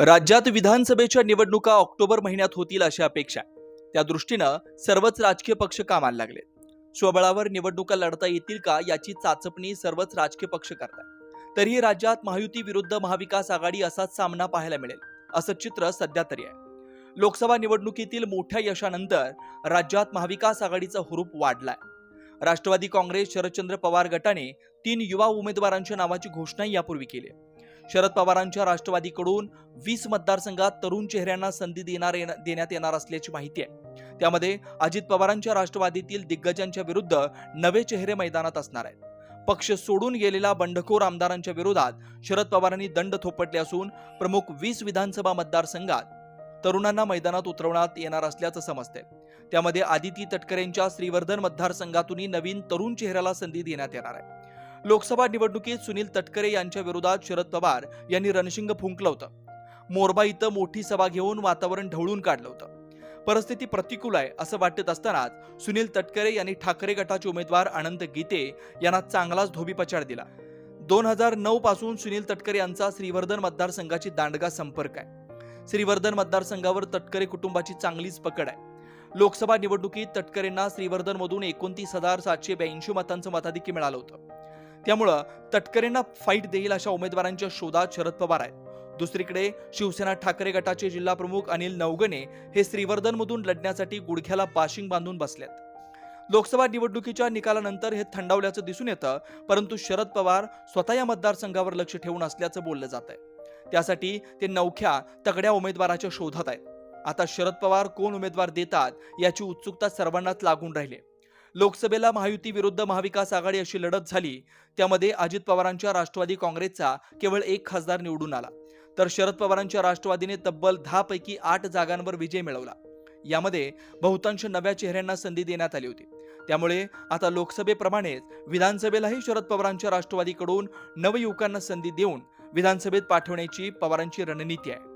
राज्यात विधानसभेच्या निवडणुका ऑक्टोबर महिन्यात होतील अशी अपेक्षा त्या दृष्टीनं सर्वच राजकीय पक्ष कामाला लागले स्वबळावर निवडणुका लढता येतील का याची चाचपणी सर्वच राजकीय पक्ष करतात. तरीही राज्यात महायुती विरुद्ध महाविकास आघाडी असाच सामना पाहायला मिळेल असं चित्र सध्या तरी आहे. लोकसभा निवडणुकीतील मोठ्या यशानंतर राज्यात महाविकास आघाडीचा हुरूप वाढलाय. राष्ट्रवादी काँग्रेस शरदचंद्र पवार गटाने तीन युवा उमेदवारांच्या नावाची घोषणाही यापूर्वी केली आहे. शरद पवारांच्या राष्ट्रवादीकडून वीस मतदारसंघात तरुण चेहऱ्यांना संधी देणार देण्यात येणार असल्याची माहिती आहे. त्यामध्ये अजित पवारांच्या राष्ट्रवादीतील दिग्गजांच्या विरुद्ध नवे चेहरे मैदानात असणार आहेत. पक्ष सोडून गेलेल्या बंडखोर आमदारांच्या विरोधात शरद पवारांनी दंड थोपटले असून प्रमुख वीस विधानसभा मतदारसंघात तरुणांना मैदानात उतरवण्यात येणार असल्याचं समजते त्यामध्ये आदिती तटकरेंच्या श्रीवर्धन मतदारसंघातूनही नवीन तरुण चेहऱ्याला संधी देण्यात येणार आहे. लोकसभा निवडणुकीत सुनील तटकरे यांच्या विरोधात शरद पवार यांनी रणशिंग फुंकलं होतं. मोरबा इथं मोठी सभा घेऊन वातावरण ढवळून काढलं होतं. परिस्थिती प्रतिकूल आहे असं वाटत असतानाच सुनील तटकरे यांनी ठाकरे गटाचे उमेदवार अनंत गीते यांना चांगलाच धोबीपछाड दिला. दोन हजार नऊ पासून सुनील तटकरे यांचा श्रीवर्धन मतदारसंघाची दांडगा संपर्क आहे. श्रीवर्धन मतदारसंघावर तटकरे कुटुंबाची चांगलीच पकड आहे. लोकसभा निवडणुकीत तटकरेंना श्रीवर्धनमधून एकोणतीस हजार सातशे ब्याऐंशी मतांचं मताधिक्य मिळालं होतं. त्यामुळं तटकरेंना फाईट देईल अशा उमेदवारांच्या शोधात शरद पवार आहेत. दुसरीकडे शिवसेना ठाकरे गटाचे जिल्हा प्रमुख अनिल नवगणे हे श्रीवर्धनमधून लढण्यासाठी गुडघ्याला बाशिंग बांधून बसलेत. लोकसभा निवडणुकीच्या निकालानंतर हे थंडावल्याचं दिसून येतं परंतु शरद पवार स्वतः या मतदारसंघावर लक्ष ठेवून असल्याचं बोललं जात आहे त्यासाठी ते नवख्या तगड्या उमेदवाराच्या शोधात आहेत. आता शरद पवार कोण उमेदवार देतात याची उत्सुकता सर्वांनाच लागून राहिली लोकसभेला महायुती विरुद्ध महाविकास आघाडी अशी लढत झाली. त्यामध्ये अजित पवारांच्या राष्ट्रवादी काँग्रेसचा केवळ एक खासदार निवडून आला. तर शरद पवारांच्या राष्ट्रवादीने तब्बल दहा पैकी आठ जागांवर विजय मिळवला. यामध्ये बहुतांश नव्या चेहऱ्यांना संधी देण्यात आली होती. त्यामुळे आता लोकसभेप्रमाणेच विधानसभेलाही शरद पवारांच्या राष्ट्रवादीकडून नवयुवकांना संधी देऊन विधानसभेत पाठवण्याची पवारांची रणनीती आहे.